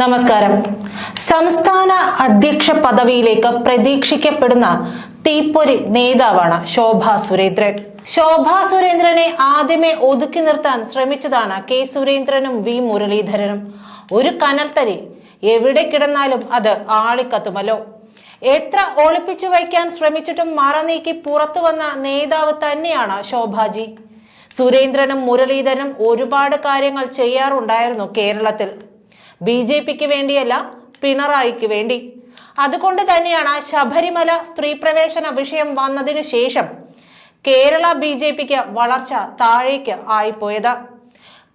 നമസ്കാരം. സംസ്ഥാന അധ്യക്ഷ പദവിയിലേക്ക് പ്രതീക്ഷിക്കപ്പെടുന്ന തീപ്പൊരി നേതാവാണ് ശോഭ സുരേന്ദ്രൻ. ശോഭ സുരേന്ദ്രനെ ആദ്യമേ ഒതുക്കി നിർത്താൻ ശ്രമിച്ചതാണ് കെ സുരേന്ദ്രനും വി മുരളീധരനും. ഒരു കനൽത്തരി എവിടെ കിടന്നാലും അത് ആളിക്കത്തുമല്ലോ. എത്ര ഒളിപ്പിച്ചു വയ്ക്കാൻ ശ്രമിച്ചിട്ടും മറനീക്കി പുറത്തു വന്ന നേതാവ് തന്നെയാണ് ശോഭാജി. സുരേന്ദ്രനും മുരളീധരനും ഒരുപാട് കാര്യങ്ങൾ ചെയ്യാറുണ്ടായിരുന്നു കേരളത്തിൽ. ബി ജെ പിക്ക് വേണ്ടിയല്ല പിണറായിക്ക് വേണ്ടി. അതുകൊണ്ട് തന്നെയാണ് ശബരിമല സ്ത്രീ പ്രവേശന വിഷയം വന്നതിനു ശേഷം കേരള ബി ജെ പിക്ക് വളർച്ച താഴേക്ക് ആയിപ്പോയത്.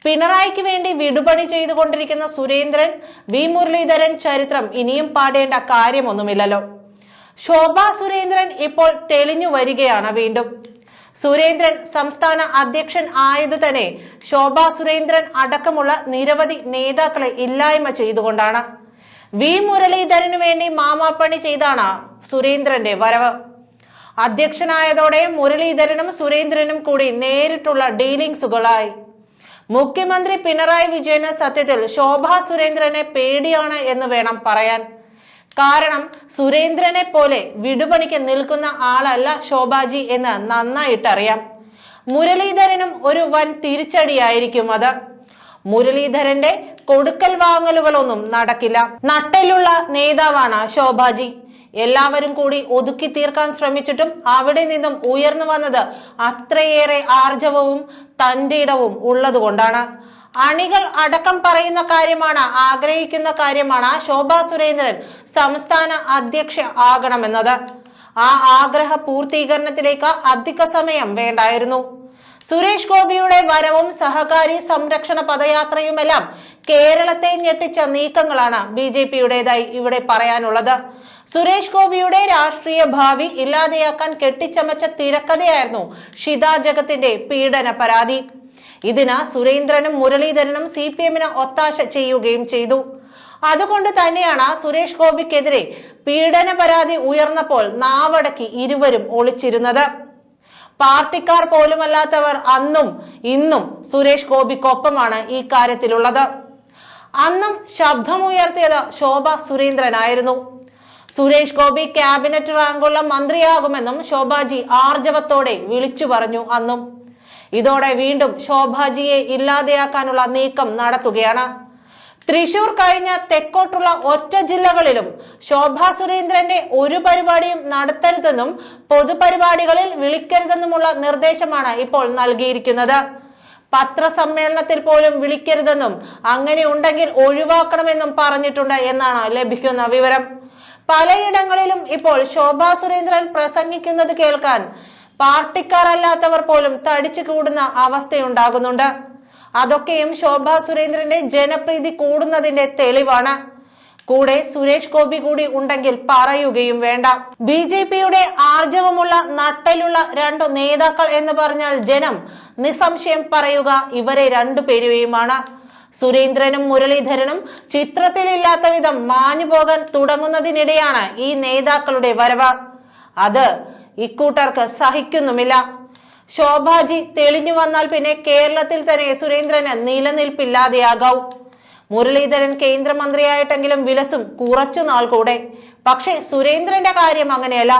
പിണറായിക്ക് വേണ്ടി വിടുപണി ചെയ്തുകൊണ്ടിരിക്കുന്ന സുരേന്ദ്രൻ വി മുരളീധരൻ ചരിത്രം ഇനിയും പാടേണ്ട കാര്യമൊന്നുമില്ലല്ലോ. ശോഭ സുരേന്ദ്രൻ ഇപ്പോൾ തെളിഞ്ഞു വരികയാണ് വീണ്ടും. സുരേന്ദ്രൻ സംസ്ഥാന അധ്യക്ഷൻ ആയതു തന്നെ ശോഭ സുരേന്ദ്രൻ അടക്കമുള്ള നിരവധി നേതാക്കളെ ഇല്ലായ്മ ചെയ്തുകൊണ്ടാണ്. വി. മുരളീധരനു വേണ്ടി മാമാപ്പണി ചെയ്താണ് സുരേന്ദ്രന്റെ വരവ്. അധ്യക്ഷനായതോടെ മുരളീധരനും സുരേന്ദ്രനും കൂടി നേരിട്ടുള്ള ഡീലിംഗ്സുകളായി. മുഖ്യമന്ത്രി പിണറായി വിജയന് സത്യത്തിൽ ശോഭ സുരേന്ദ്രനെ പേടിയാണ് എന്ന് വേണം പറയാൻ. കാരണം സുരേന്ദ്രനെ പോലെ വിടുപണിക്ക് നിൽക്കുന്ന ആളല്ല ശോഭാജി എന്ന് നന്നായിട്ടറിയാം. മുരളീധരനും ഒരു വൻ തിരിച്ചടിയായിരിക്കും അത്. മുരളീധരന്റെ കൊടുക്കൽ വാങ്ങലുകളൊന്നും നടക്കില്ല. നട്ടലുള്ള നേതാവാണ് ശോഭാജി. എല്ലാവരും കൂടി ഒതുക്കി തീർക്കാൻ ശ്രമിച്ചിട്ടും അവിടെ നിന്നും ഉയർന്നു വന്നത് അത്രയേറെ ആർജവവും തന്റെ ഇടവും ഉള്ളതുകൊണ്ടാണ്. അണികൾ അടക്കം പറയുന്ന കാര്യമാണ് ആഗ്രഹിക്കുന്ന കാര്യമാണ്. ശോഭ സുരേന്ദ്രൻ സംസ്ഥാന അധ്യക്ഷ ആകണമെന്നത്. ആ ആഗ്രഹ പൂർത്തീകരണത്തിലേക്ക് അധിക സമയം വേണ്ടായിരുന്നു. സുരേഷ് ഗോപിയുടെ വരവും സഹകാരി സംരക്ഷണ പദയാത്രയുമെല്ലാം കേരളത്തെ ഞെട്ടിച്ച നീക്കങ്ങളാണ് ബി ജെ പിയുടേതായി ഇവിടെ പറയാനുള്ളത്. സുരേഷ് ഗോപിയുടെ രാഷ്ട്രീയ ഭാവി ഇല്ലാതെയാക്കാൻ കെട്ടിച്ചമച്ച തിരക്കഥയായിരുന്നു ഷിത ജഗത്തിന്റെ പീഡന പരാതി. ഇതിന് സുരേന്ദ്രനും മുരളീധരനും സി പി എമ്മിന് ഒത്താശ ചെയ്യുകയും ചെയ്തു. അതുകൊണ്ട് തന്നെയാണ് സുരേഷ് ഗോപിക്കെതിരെ പീഡന പരാതി ഉയർന്നപ്പോൾ നാവടക്കി ഇരുവരും ഒളിച്ചിരുന്നത്. പാർട്ടിക്കാർ പോലുമല്ലാത്തവർ അന്നും ഇന്നും സുരേഷ് ഗോപിക്കൊപ്പമാണ് ഈ കാര്യത്തിലുള്ളത്. അന്നും ശബ്ദമുയർത്തിയത് ശോഭ സുരേന്ദ്രനായിരുന്നു. സുരേഷ് ഗോപി ക്യാബിനറ്റ് റാങ്കുള്ള മന്ത്രിയാകുമെന്നും ശോഭാജി ആർജവത്തോടെ വിളിച്ചു പറഞ്ഞു അന്നും. ഇതോടെ വീണ്ടും ശോഭാജിയെ ഇല്ലാതെയാക്കാനുള്ള നീക്കം നടത്തുകയാണ്. തൃശൂർ കഴിഞ്ഞ തെക്കോട്ടുള്ള ഒറ്റ ജില്ലകളിലും ശോഭാ സുരേന്ദ്രന്റെ ഒരു പരിപാടിയും നടത്തരുതെന്നും പൊതുപരിപാടികളിൽ വിളിക്കരുതെന്നുമുള്ള നിർദ്ദേശമാണ് ഇപ്പോൾ നൽകിയിരിക്കുന്നത്. പത്രസമ്മേളനത്തിൽ പോലും വിളിക്കരുതെന്നും അങ്ങനെ ഉണ്ടെങ്കിൽ ഒഴിവാക്കണമെന്നും പറഞ്ഞിട്ടുണ്ട് എന്നാണ് ലഭിക്കുന്ന വിവരം. പലയിടങ്ങളിലും ഇപ്പോൾ ശോഭാ സുരേന്ദ്രൻ പ്രസംഗിക്കുന്നത് കേൾക്കാൻ പാർട്ടിക്കാരല്ലാത്തവർ പോലും തടിച്ചു കൂടുന്ന അവസ്ഥയുണ്ടാകുന്നുണ്ട്. അതൊക്കെയും ശോഭ സുരേന്ദ്രന്റെ ജനപ്രീതി കൂടുന്നതിന്റെ തെളിവാണ്. കൂടെ സുരേഷ് ഗോപി കൂടി ഉണ്ടെങ്കിൽ പറയുകയും വേണ്ട. ബി ജെ പിയുടെ ആർജവമുള്ള നട്ടലുള്ള രണ്ടു നേതാക്കൾ എന്ന് പറഞ്ഞാൽ ജനം നിസ്സംശയം പറയുക ഇവരെ രണ്ടുപേരുമാണ് സുരേന്ദ്രനും മുരളീധരനും ചിത്രത്തിലില്ലാത്ത വിധം മാഞ്ഞു പോകാൻ തുടങ്ങുന്നതിനിടെയാണ് ഈ നേതാക്കളുടെ വരവ്. അത് ഇക്കൂട്ടർക്ക് സഹിക്കുന്നുമില്ല. ശോഭാജി തെളിഞ്ഞു വന്നാൽ പിന്നെ കേരളത്തിൽ തന്നെ സുരേന്ദ്രന് നിലനിൽപ്പില്ലാതെയാകാവും. മുരളീധരൻ കേന്ദ്രമന്ത്രിയായിട്ടെങ്കിലും വിലസും കുറച്ചു നാൾ കൂടെ. പക്ഷേ സുരേന്ദ്രന്റെ കാര്യം അങ്ങനെയല്ല.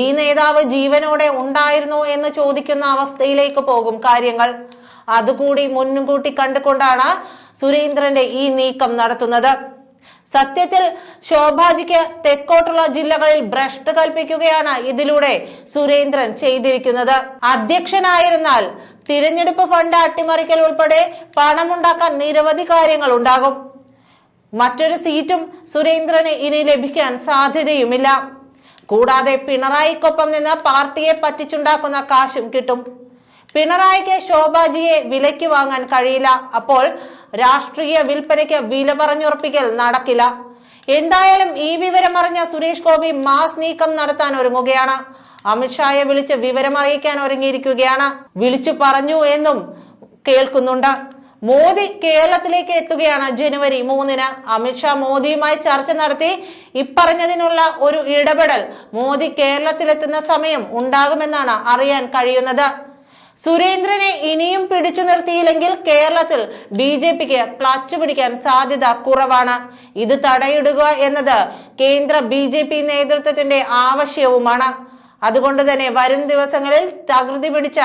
ഈ നേതാവ് ജീവനോടെ ഉണ്ടായിരുന്നു എന്ന് ചോദിക്കുന്ന അവസ്ഥയിലേക്ക് പോകും കാര്യങ്ങൾ. അതുകൂടി മുൻകൂട്ടി കണ്ടുകൊണ്ടാണ് സുരേന്ദ്രന്റെ ഈ നീക്കം നടത്തുന്നത്. സത്യത്തിൽ ശോഭാജിക്ക് തെക്കോട്ടുള്ള ജില്ലകളിൽ ഭ്രഷ്ട് കൽപ്പിക്കുകയാണ് ഇതിലൂടെ സുരേന്ദ്രൻ ചെയ്തിരിക്കുന്നത്. അധ്യക്ഷനായിരുന്നാൽ തിരഞ്ഞെടുപ്പ് ഫണ്ട് അട്ടിമറിക്കൽ ഉൾപ്പെടെ പണമുണ്ടാക്കാൻ നിരവധി കാര്യങ്ങൾ ഉണ്ടാകും മറ്റൊരു സീറ്റും സുരേന്ദ്രന് ഇനി ലഭിക്കാൻ സാധ്യതയുമില്ല. കൂടാതെ പിണറായിക്കൊപ്പം നിന്ന് പാർട്ടിയെ പറ്റിച്ചുണ്ടാക്കുന്ന കാശും കിട്ടും. പിണറായിക്ക് ശോഭാജിയെ വിലയ്ക്ക് വാങ്ങാൻ കഴിയില്ല. അപ്പോൾ രാഷ്ട്രീയ വിൽപ്പനയ്ക്ക് വില പറഞ്ഞുറപ്പിക്കൽ നടക്കില്ല. എന്തായാലും ഈ വിവരം അറിഞ്ഞ സുരേഷ് ഗോപി മാസ് നീക്കം നടത്താൻ ഒരുങ്ങുകയാണ്. അമിത്ഷായെ വിളിച്ച് വിവരം അറിയിക്കാൻ ഒരുങ്ങിയിരിക്കുകയാണ്. വിളിച്ചു പറഞ്ഞു എന്നും കേൾക്കുന്നുണ്ട്. മോദി കേരളത്തിലേക്ക് എത്തുകയാണ് ജനുവരി മൂന്നിന്. അമിത്ഷാ മോദിയുമായി ചർച്ച നടത്തി ഇപ്പറഞ്ഞതിനുള്ള ഒരു ഇടപെടൽ മോദി കേരളത്തിലെത്തുന്ന സമയം ഉണ്ടാകുമെന്നാണ് അറിയാൻ കഴിയുന്നത്. സുരേന്ദ്രനെ ഇനിയും പിടിച്ചു നിർത്തിയില്ലെങ്കിൽ കേരളത്തിൽ ബി ജെ പിക്ക് ക്ലച്ച് പിടിക്കാൻ സാധ്യത കുറവാണ്. ഇത് തടയിടുക എന്നത് കേന്ദ്ര ബി ജെ പി നേതൃത്വത്തിന്റെ ആവശ്യവുമാണ്. അതുകൊണ്ട് തന്നെ വരും ദിവസങ്ങളിൽ തകൃതി പിടിച്ച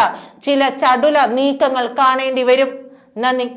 ചില ചടുല നീക്കങ്ങൾ കാണേണ്ടി വരും. നന്ദി.